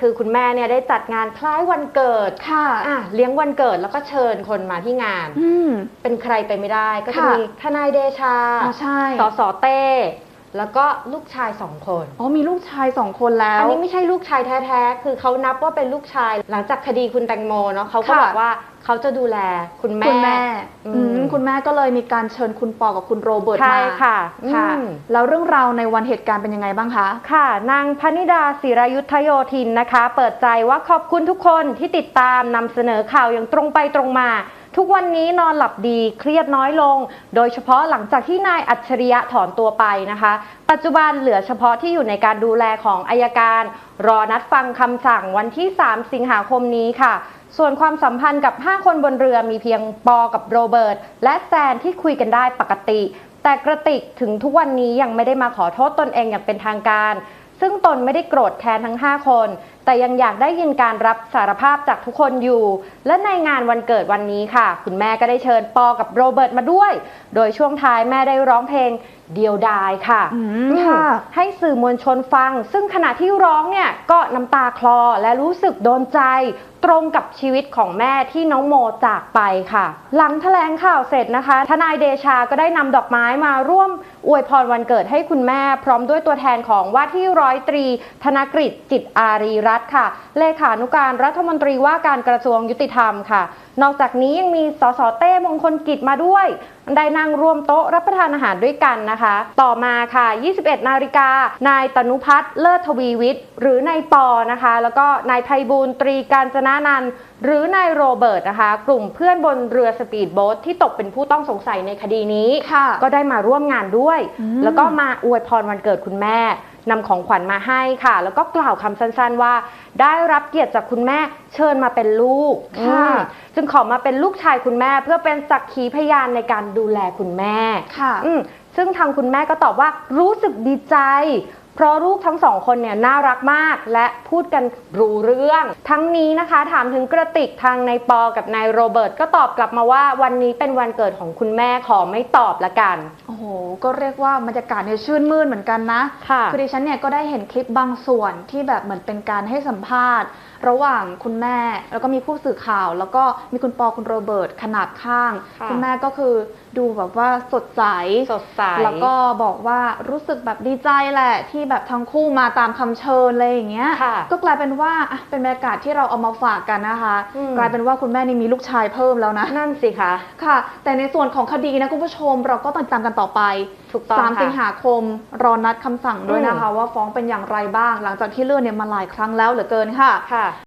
คือคุณแม่เนี่ยได้จัดงานคล้ายวันเกิดค่ะอะเลี้ยงวันเกิดแล้วก็เชิญคนมาที่งาน อืม เป็นใครไปไม่ได้ก็จะค่ะมีทนายเดชาอ๋อใช่สสเต้ แล้วก็ลูกชายสองคน อ๋อมีลูกชายสองคนแล้ว อันนี้ไม่ใช่ลูกชายแท้ๆ คือเขานับว่าเป็นลูกชาย หลังจากคดีคุณแตงโมเนาะเขาก็ค่ะ บอกว่าเขาจะดูแลคุณแม่ คุณแม่อืมอืม คุณแม่ก็เลยมีการเชิญคุณปอกับคุณโรเบิร์ตใช่มาค่ะค่ะ อืม แล้วเรื่องราวในวันเหตุการณ์เป็นยังไงบ้างคะ ค่ะ นางพนิดาศิรายุทธโยธินนะคะ เปิดใจว่าขอบคุณทุกคนที่ติดตามนำเสนอข่าวอย่างตรงไปตรงมา ทุกวันนี้นอนหลับดีเครียดน้อยลง โดยเฉพาะหลังจากที่นายอัจฉริยะถอนตัวไปนะคะ ปัจจุบันเหลือเฉพาะที่อยู่ในการดูแลของอายการ รอนัดฟังคำสั่งวันที่ 3 สิงหาคมนี้ค่ะ ส่วนความสัมพันธ์กับ 5 คนบนเรือมีเพียงปอกับโรเบิร์ตและแซนที่คุยกันได้ปกติ แต่กระติกถึงทุกวันนี้ยังไม่ได้มาขอโทษตนเองอย่างเป็นทางการซึ่งตนไม่ได้โกรธแค้นทั้ง 5 คน แต่ยังอยากได้ยินการรับสารภาพจากทุกคนอยู่ และในงานวันเกิดวันนี้ค่ะ คุณแม่ก็ได้เชิญปอกับโรเบิร์ตมาด้วย โดยช่วงท้ายแม่ได้ร้องเพลงเดียวดายค่ะอืมอืมค่ะ ให้สื่อมวลชนฟัง ซึ่งขณะที่ร้องเนี่ยก็น้ำตาคลอและรู้สึกโดนใจตรงกับชีวิตของแม่ที่น้องโมจากไปค่ะ หลังแถลงข่าวเสร็จนะคะ ทนายเดชาก็ได้นำดอกไม้มาร่วม อวยพรวันเกิดให้คุณแม่ พร้อมด้วยตัวแทนของว่าที่ร้อยตรี ธนกฤษจิตอารีรัตน์ค่ะ เลขานุการรัฐมนตรีว่าการกระทรวงยุติธรรมค่ะ นอกจากนี้ยังมีสสเต้มงคลกิจมาด้วย ได้นั่งรวมโต๊ะรับประทานอาหารด้วยกันนะคะ ต่อมาค่ะ 21 นาฬิกา นายตนุพัฒน์เลิศทวีวิทย์ หรือนายปอนะคะ แล้วก็นายไพบูลย์ตรีการจนานันท์หรือนายโรเบิร์ตนะคะ กลุ่มเพื่อนบนเรือสปีดโบ๊ทที่ตกเป็นผู้ต้องสงสัยในคดีนี้ค่ะก็ได้มาร่วมงานด้วยอืมแล้วก็มาอวยพรวันเกิดคุณแม่ นำของขวัญมาให้ค่ะ แล้วก็กล่าวคำสั้นๆว่า ได้รับเกียรติจากคุณแม่เชิญมาเป็นลูกค่ะอืมจึงขอมาเป็นลูกชายคุณแม่ เพื่อเป็นสักขีพยานในการดูแลคุณแม่ค่ะอืมซึ่งทางคุณแม่ก็ตอบว่ารู้สึกดีใจ เพราะลูกทั้งสองคนเนี่ยน่ารักมากและพูดกันรู้เรื่อง ทั้งนี้นะคะถามถึงกระติกทางนายปอกับนายโรเบิร์ตก็ตอบกลับมาว่าวันนี้เป็นวันเกิดของคุณแม่ขอไม่ตอบละกัน โอ้โห ก็เรียกว่าบรรยากาศเนี่ยชื่นมื่นเหมือนกันนะค่ะอดิฉันเนี่ยก็ได้เห็นคลิปบางส่วนที่แบบเหมือนเป็นการให้สัมภาษณ์ ระหว่างคุณแม่ แล้วก็มีผู้สื่อข่าว แล้วก็มีคุณปอคุณโรเบิร์ตขนาดข้าง ค่ะคุณแม่ก็คือดูแบบว่าสดใสสดใส แล้วก็บอกว่ารู้สึกแบบดีใจแหละที่แบบทั้งคู่มาตามคำเชิญอะไรอย่างเงี้ยค่ะก็กลายเป็นว่าอะเป็นบรรยากาศที่เราเอามาฝากกันนะคะอืมกลายเป็นว่าคุณแม่นี่มีลูกชายเพิ่มแล้วนะ นั่นสิคะค่ะ แต่ในส่วนของคดีนะคุณผู้ชมเราก็ต้องติดตามกันต่อไปถูกต้องสามค่ะสิงหาคมรอนัดคำสั่งด้วยนะคะ ว่าฟ้องเป็นอย่างไรบ้าง หลังจากที่เลื่อนเนี่ยมาหลายครั้งแล้วเหลือเกินค่ะค่ะ